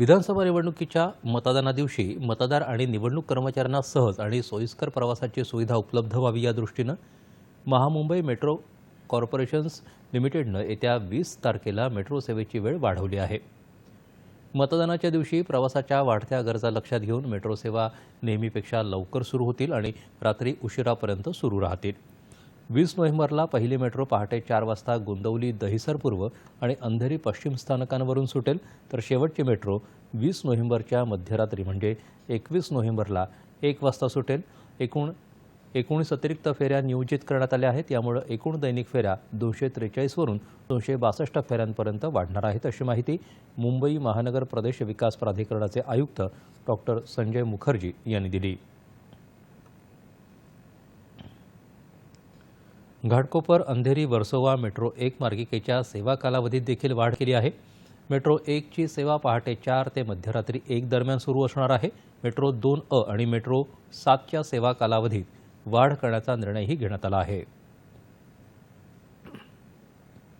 विधानसभा निवडणुकीच्या मतदानादिवशी मतदार आणि निवडणूक कर्मचाऱ्यांना सहज आणि सोयीस्कर प्रवासाची सुविधा उपलब्ध व्हावी या दृष्टीनं महामुंबई मेट्रो कॉर्पोरेशन्स लिमिटेडनं येत्या वीस तारखेला मेट्रो सेवेची वेळ वाढवली आहे. मतदानाच्या दिवशी प्रवासाच्या वाढत्या गरजा लक्षात घेऊन मेट्रो सेवा नेहमीपेक्षा लवकर सुरू होतील आणि रात्री उशिरापर्यंत सुरू राहतील. वीस नोव्हेंबरला पहिली मेट्रो पहाटे चार वाजता गोंदवली दहिसर पूर्व आणि अंधेरी पश्चिम स्थानकांवरून सुटेल. तर शेवटची मेट्रो वीस नोव्हेंबरच्या मध्यरात्री म्हणजे एकवीस नोव्हेंबरला एक वाजता सुटेल. एकूण एकोणीस अतिरिक्त फेऱ्या नियोजित करण्यात आल्या आहेत. यामुळे एकूण दैनिक फेऱ्या दोनशे त्रेचाळीसवरून दोनशे बासष्ट फेऱ्यांपर्यंत वाढणार आहेत अशी माहिती मुंबई महानगर प्रदेश विकास प्राधिकरणाचे आयुक्त डॉक्टर संजय मुखर्जी यांनी दिली. घाटकोपर अंधेरी वर्सोवा मेट्रो एक मार्गिकेच्या सेवा कालावधीत देखील वाढ केली आहे. मेट्रो एकची सेवा पहाटे चार ते मध्यरात्री एक दरम्यान सुरू असणार आहे. मेट्रो दोन अ आणि मेट्रो सातच्या सेवा कालावधीत वाढ करण्याचा निर्णयही घेण्यात आला आहे.